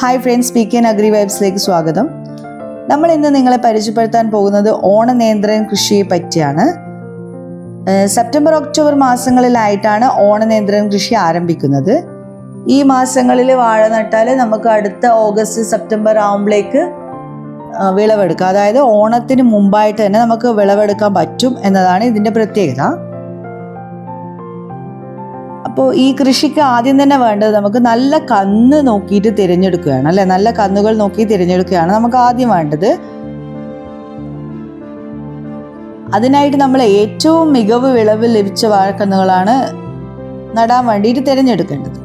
Hi friends P K agri വൈബ്സിലേക്ക് സ്വാഗതം. നമ്മൾ ഇന്ന് നിങ്ങളെ പരിചയപ്പെടുത്താൻ പോകുന്നത് ഓണനേന്ത്രൻ കൃഷിയെ പറ്റിയാണ്. സെപ്റ്റംബർ ഒക്ടോബർ മാസങ്ങളിലായിട്ടാണ് ഓണനേന്ത്രൻ കൃഷി ആരംഭിക്കുന്നത്. ഈ മാസങ്ങളിൽ വാഴ നട്ടാൽ നമുക്ക് അടുത്ത ഓഗസ്റ്റ് സെപ്റ്റംബർ ആകുമ്പോഴേക്ക് ആ, വിളവെടുക്കാം. അതായത് ഓണത്തിന് മുമ്പായിട്ട് തന്നെ നമുക്ക് വിളവെടുക്കാൻ പറ്റും എന്നതാണ് ഇതിന്റെ പ്രത്യേകത. അപ്പോൾ ഈ കൃഷിക്ക് ആദ്യം തന്നെ വേണ്ടത് നമുക്ക് നല്ല കന്ന് നോക്കിയിട്ട് തിരഞ്ഞെടുക്കുകയാണ് അല്ലെ? നല്ല കന്നുകൾ നോക്കി തിരഞ്ഞെടുക്കുകയാണ് നമുക്ക് ആദ്യം വേണ്ടത്. അതിനായിട്ട് നമ്മൾ ഏറ്റവും മികവ് വിളവ് ലഭിച്ച വാഴക്കന്നുകളാണ് നടാൻ വേണ്ടിയിട്ട് തിരഞ്ഞെടുക്കേണ്ടത്.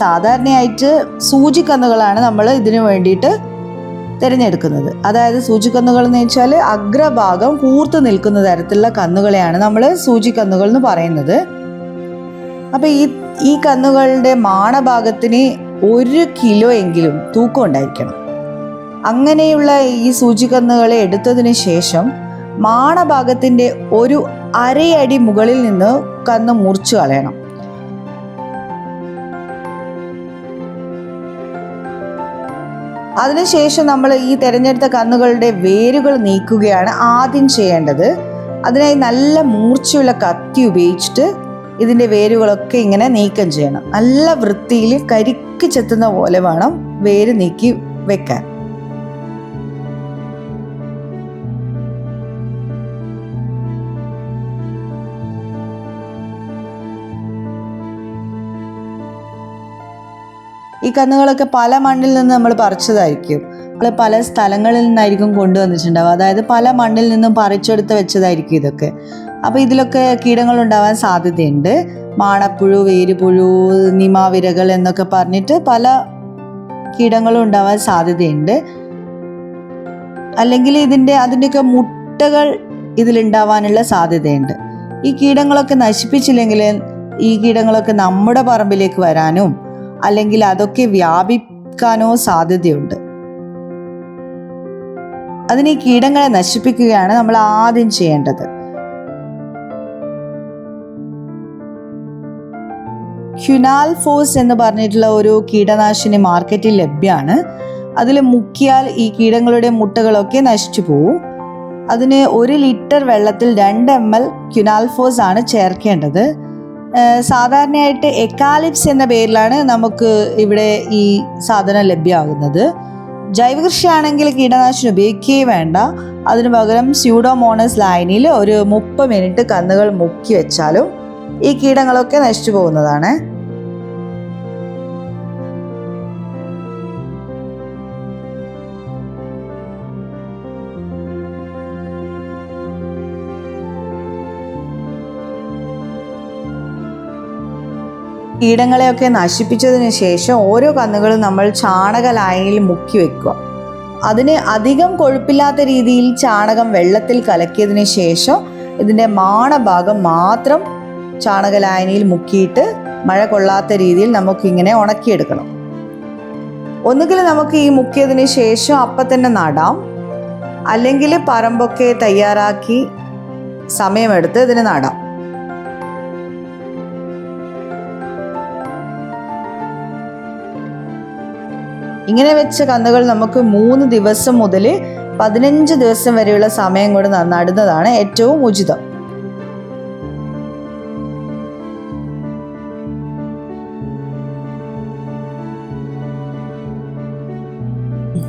സാധാരണയായിട്ട് സൂചിക്കന്നുകളാണ് നമ്മൾ ഇതിനു വേണ്ടിയിട്ട് തിരഞ്ഞെടുക്കുന്നത്. അതായത് സൂചിക്കന്നുകൾ എന്ന് വെച്ചാൽ അഗ്രഭാഗം കൂർത്ത് നിൽക്കുന്ന തരത്തിലുള്ള കന്നുകളെയാണ് നമ്മൾ സൂചിക്കന്നുകൾ എന്ന് പറയുന്നത്. അപ്പം ഈ ഈ കന്നുകളുടെ മാണഭാഗത്തിന് ഒരു കിലോ എങ്കിലും തൂക്കം ഉണ്ടായിരിക്കണം. അങ്ങനെയുള്ള ഈ സൂചിക്കന്നുകളെ എടുത്തതിന് ശേഷം മാണഭാഗത്തിന്റെ ഒരു അരയടി മുകളിൽ നിന്ന് കന്ന് മുറിച്ചു കളയണം. അതിനുശേഷം നമ്മൾ ഈ തിരഞ്ഞെടുത്ത കന്നുകളുടെ വേരുകൾ നീക്കുകയാണ് ആദ്യം ചെയ്യേണ്ടത്. അതിനായി നല്ല മൂർച്ചയുള്ള കത്തി ഉപയോഗിച്ചിട്ട് ഇതിന്റെ വേരുകളൊക്കെ ഇങ്ങനെ നീക്കം ചെയ്യണം. നല്ല വൃത്തിയിൽ കരിക്ക് ചെത്തുന്ന പോലെ വേണം വേര് നീക്കി വെക്കാൻ. ഈ കന്നുകളൊക്കെ പല മണ്ണിൽ നിന്ന് നമ്മൾ പറിച്ചതായിരിക്കും. നമ്മൾ പല സ്ഥലങ്ങളിൽ നിന്നായിരിക്കും കൊണ്ടുവന്നിട്ടുണ്ടാവുക. അതായത് പല മണ്ണിൽ നിന്നും പറിച്ചെടുത്ത് വെച്ചതായിരിക്കും ഇതൊക്കെ. അപ്പോൾ ഇതിലൊക്കെ കീടങ്ങൾ ഉണ്ടാവാൻ സാധ്യതയുണ്ട്. മാണപ്പുഴു വേരുപുഴു നിമാവിരകൾ എന്നൊക്കെ പറഞ്ഞിട്ട് പല കീടങ്ങളും ഉണ്ടാവാൻ സാധ്യതയുണ്ട്. അല്ലെങ്കിൽ ഇതിന്റെ അതിന്റെയൊക്കെ മുട്ടകൾ ഇതിലുണ്ടാവാനുള്ള സാധ്യതയുണ്ട്. ഈ കീടങ്ങളൊക്കെ നശിപ്പിച്ചില്ലെങ്കിൽ ഈ കീടങ്ങളൊക്കെ നമ്മുടെ പറമ്പിലേക്ക് വരാനും അല്ലെങ്കിൽ അതൊക്കെ വ്യാപിക്കാനോ സാധ്യതയുണ്ട്. അതിന് ഈ കീടങ്ങളെ നശിപ്പിക്കുകയാണ് നമ്മൾ ആദ്യം ചെയ്യേണ്ടത്. ക്യുനാൽ ഫോസ് എന്ന് പറഞ്ഞിട്ടുള്ള ഒരു കീടനാശിനി മാർക്കറ്റിൽ ലഭ്യമാണ് അതിൽ മുക്കിയാൽ ഈ കീടങ്ങളുടെ മുട്ടകളൊക്കെ നശിച്ചു പോവും. അതിന് ഒരു ലിറ്റർ വെള്ളത്തിൽ രണ്ട് എം എൽ ക്യുനാൽഫോസ് ആണ് ചേർക്കേണ്ടത്. സാധാരണയായിട്ട് എക്കാലിപ്സ് എന്ന പേരിലാണ് നമുക്ക് ഇവിടെ ഈ സാധനം ലഭ്യമാകുന്നത്. ജൈവകൃഷിയാണെങ്കിൽ കീടനാശിനി ഉപയോഗിക്കുകയേ വേണ്ട. അതിനു പകരം സ്യൂഡോമോണസ് ലൈനിൽ ഒരു മുപ്പത് മിനിറ്റ് കന്നുകൾ മുക്കി വെച്ചാലും ഈ കീടങ്ങളൊക്കെ നശിച്ചു പോകുന്നതാണ്. കീടങ്ങളെയൊക്കെ നശിപ്പിച്ചതിന് ശേഷം ഓരോ കന്നുകളും നമ്മൾ ചാണക ലായനിയിൽ മുക്കി വെക്കുക. അതിന് അധികം കൊഴുപ്പില്ലാത്ത രീതിയിൽ ചാണകം വെള്ളത്തിൽ കലക്കിയതിന് ശേഷം ഇതിന്റെ മാണഭാഗം മാത്രം ചാണക ലായനിയിൽ മുക്കിയിട്ട് മഴ കൊള്ളാത്ത രീതിയിൽ നമുക്കിങ്ങനെ ഉണക്കിയെടുക്കണം. ഒന്നുകിൽ നമുക്ക് ഈ മുക്കിയതിന് ശേഷം അപ്പം തന്നെ നടാം. അല്ലെങ്കിൽ പറമ്പൊക്കെ തയ്യാറാക്കി സമയമെടുത്ത് ഇതിന് നടാം. ഇങ്ങനെ വെച്ച കന്നുകൾ നമുക്ക് മൂന്ന് ദിവസം മുതൽ പതിനഞ്ച് ദിവസം വരെയുള്ള സമയം കൊണ്ട് നടുന്നതാണ് ഏറ്റവും ഉചിതം.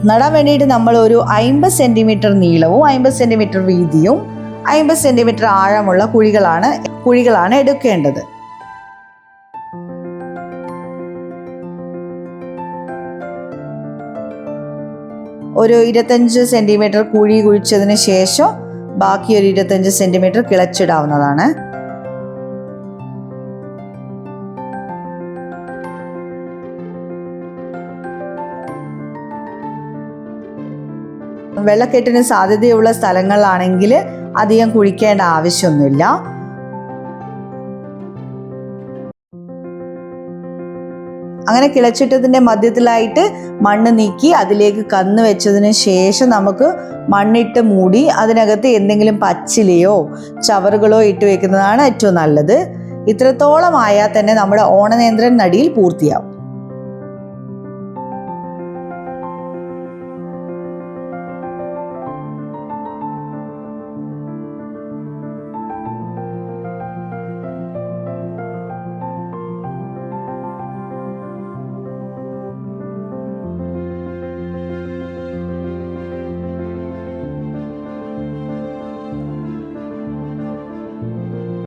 നടാൻ വേണ്ടിയിട്ട് നമ്മൾ ഒരു അമ്പത് സെന്റിമീറ്റർ നീളവും അമ്പത് സെന്റിമീറ്റർ വീതിയും അമ്പത് സെന്റിമീറ്റർ ആഴമുള്ള കുഴികളാണ് കുഴികളാണ് എടുക്കേണ്ടത്. ഒരു ഇരുപത്തഞ്ച് സെന്റിമീറ്റർ കുഴി കുഴിച്ചതിന് ശേഷം ബാക്കി ഒരു ഇരുപത്തഞ്ച് സെന്റിമീറ്റർ കിളച്ചിടാവുന്നതാണ്. വെള്ളക്കെട്ടിന് സാധ്യതയുള്ള സ്ഥലങ്ങളാണെങ്കിൽ അധികം കുഴിക്കേണ്ട ആവശ്യമൊന്നുമില്ല. അങ്ങനെ കിളച്ചിട്ടതിന്റെ മധ്യത്തിലായിട്ട് മണ്ണ് നീക്കി അതിലേക്ക് കന്ന് വെച്ചതിന് ശേഷം നമുക്ക് മണ്ണിട്ട് മൂടി അതിനകത്ത് എന്തെങ്കിലും പച്ചിലയോ ചവറുകളോ ഇട്ട് വെക്കുന്നതാണ് ഏറ്റവും നല്ലത്. ഇത്രത്തോളം ആയാൽ തന്നെ നമ്മുടെ ഓണനേന്ദ്രൻ നടിയിൽ പൂർത്തിയാവും.